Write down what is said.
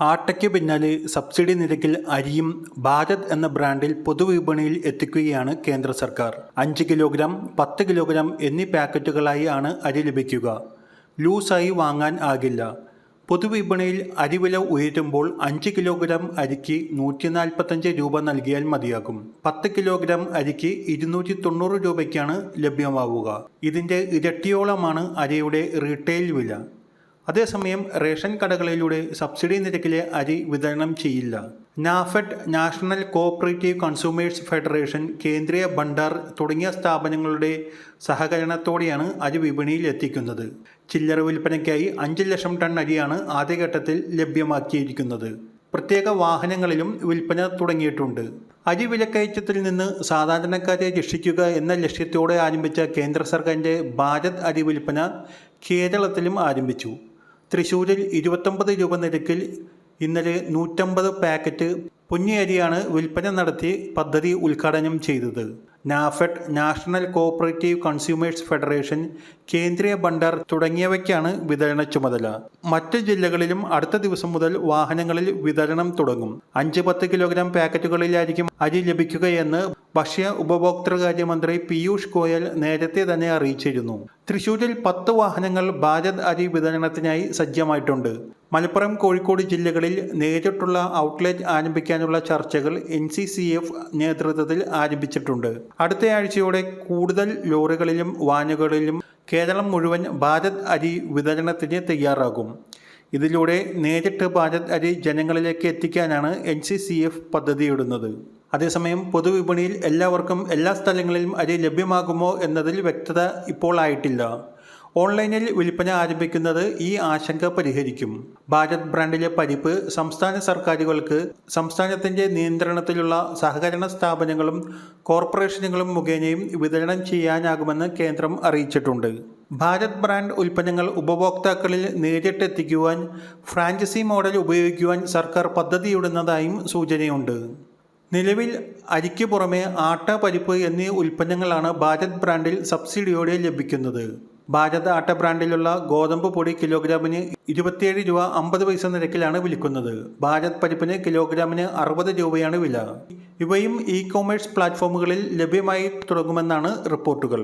ആട്ടയ്ക്ക് പിന്നാലെ സബ്സിഡി നിരക്കിൽ അരിയും ഭാരത് എന്ന ബ്രാൻഡിൽ പൊതുവിപണിയിൽ എത്തിക്കുകയാണ് കേന്ദ്ര സർക്കാർ. അഞ്ച് കിലോഗ്രാം പത്ത് കിലോഗ്രാം എന്നീ പാക്കറ്റുകളായി ആണ് അരി ലഭിക്കുക. ലൂസായി വാങ്ങാൻ ആകില്ല. പൊതുവിപണിയിൽ അരിവില ഉയരുമ്പോൾ അഞ്ച് കിലോഗ്രാം അരിക്ക് നൂറ്റി നാൽപ്പത്തഞ്ച് രൂപ നൽകിയാൽ മതിയാകും. പത്ത് കിലോഗ്രാം അരിക്ക് ഇരുന്നൂറ്റി തൊണ്ണൂറ് രൂപയ്ക്കാണ് ലഭ്യമാവുക. ഇതിന്റെ ഇരട്ടിയോളമാണ് അരിയുടെ റീറ്റെയിൽ വില. അതേസമയം റേഷൻ കടകളിലൂടെ സബ്സിഡി നിരക്കിലെ അരി വിതരണം ചെയ്യില്ല. NAFED national cooperative consumers federation Kendriya Bhandar തുടങ്ങിയ സ്ഥാപനങ്ങളുടെ സഹകരണത്തോടെയാണ് അരി വിപണിയിൽ എത്തിക്കുന്നത് ചില്ലറ വിൽപ്പനയ്ക്കായി അഞ്ച് ലക്ഷം ടൺ അരിയാണ് ആദ്യഘട്ടത്തിൽ ലഭ്യമാക്കിയിരിക്കുന്നത്. പ്രത്യേക വാഹനങ്ങളിലും വിൽപ്പന തുടങ്ങിയിട്ടുണ്ട്. അരി വിലക്കയറ്റത്തിൽ നിന്ന് സാധാരണക്കാരെ രക്ഷിക്കുക എന്ന ലക്ഷ്യത്തോടെ ആരംഭിച്ച കേന്ദ്ര സർക്കാരിന്റെ ഭാരത് അരി വിൽപ്പന കേരളത്തിലും ആരംഭിച്ചു. തൃശ്ശൂരിൽ ഇരുപത്തൊമ്പത് രൂപ നിരക്കിൽ ഇന്നലെ നൂറ്റമ്പത് പാക്കറ്റ് പൊന്നിയരിയാണ് വിൽപ്പന നടത്തി പദ്ധതി ഉദ്ഘാടനം ചെയ്തത്. NAFED national cooperative consumers federation Kendriya Bhandar തുടങ്ങിയവയ്ക്കാണ് വിതരണ ചുമതല. മറ്റ് ജില്ലകളിലും അടുത്ത ദിവസം മുതൽ വാഹനങ്ങളിൽ വിതരണം തുടങ്ങും. അഞ്ച് പത്ത് കിലോഗ്രാം പാക്കറ്റുകളിലായിരിക്കും അരി ലഭിക്കുകയെന്ന് ഭക്ഷ്യ ഉപഭോക്തൃകാര്യമന്ത്രി പീയൂഷ് ഗോയൽ നേരത്തെ തന്നെ അറിയിച്ചിരുന്നു. തൃശൂരിൽ പത്ത് വാഹനങ്ങൾ ഭാരത് അരി വിതരണത്തിനായി സജ്ജമായിട്ടുണ്ട്. മലപ്പുറം കോഴിക്കോട് ജില്ലകളിൽ നേരിട്ടുള്ള ഔട്ട്ലെറ്റ് ആരംഭിക്കാനുള്ള ചർച്ചകൾ എൻ സി സി എഫ് നേതൃത്വത്തിൽ ആരംഭിച്ചിട്ടുണ്ട്. അടുത്തയാഴ്ചയോടെ കൂടുതൽ ലോറികളിലും വാനുകളിലും കേരളം മുഴുവൻ ഭാരത് അരി വിതരണത്തിന് തയ്യാറാകും. ഇതിലൂടെ നേരിട്ട് ഭാരത് അരി ജനങ്ങളിലേക്ക് എത്തിക്കാനാണ് എൻ സി സി എഫ് പദ്ധതിയിടുന്നത്. അതേസമയം പൊതുവിപണിയിൽ എല്ലാവർക്കും എല്ലാ സ്ഥലങ്ങളിലും അരി ലഭ്യമാകുമോ എന്നതിൽ വ്യക്തത ഇപ്പോൾ ആയിട്ടില്ല. ഓൺലൈനിൽ വിൽപ്പന ആരംഭിക്കുന്നത് ഈ ആശങ്ക പരിഹരിക്കും. ഭാരത് ബ്രാൻഡിലെ പരിപ്പ് സംസ്ഥാന സർക്കാരുകൾക്ക് സംസ്ഥാനത്തിന്റെ നിയന്ത്രണത്തിലുള്ള സഹകരണ സ്ഥാപനങ്ങളും കോർപ്പറേഷനുകളും മുഖേനയും വിതരണം ചെയ്യാനാകുമെന്ന് കേന്ദ്രം അറിയിച്ചിട്ടുണ്ട്. ഭാരത് ബ്രാൻഡ് ഉൽപ്പന്നങ്ങൾ ഉപഭോക്താക്കളിൽ നേരിട്ടെത്തിക്കുവാൻ ഫ്രാഞ്ചൈസി മോഡൽ ഉപയോഗിക്കുവാൻ സർക്കാർ പദ്ധതിയിടുന്നതായും സൂചനയുണ്ട്. നിലവിൽ അരിക്ക് പുറമെ ആട്ട പരിപ്പ് എന്നീ ഉൽപ്പന്നങ്ങളാണ് ഭാരത് ബ്രാൻഡിൽ സബ്സിഡിയോടെ ലഭിക്കുന്നത്. ഭാരത് ആട്ട ബ്രാൻഡിലുള്ള ഗോതമ്പ് പൊടി കിലോഗ്രാമിന് ഇരുപത്തിയേഴ് രൂപ അമ്പത് പൈസ നിരക്കിലാണ് വിൽക്കുന്നത്. ഭാരത് പരിപ്പിന് കിലോഗ്രാമിന് അറുപത് രൂപയാണ് വില. ഇവയും ഇ കോമേഴ്സ് പ്ലാറ്റ്ഫോമുകളിൽ ലഭ്യമായി തുടങ്ങുമെന്നാണ് റിപ്പോർട്ടുകൾ.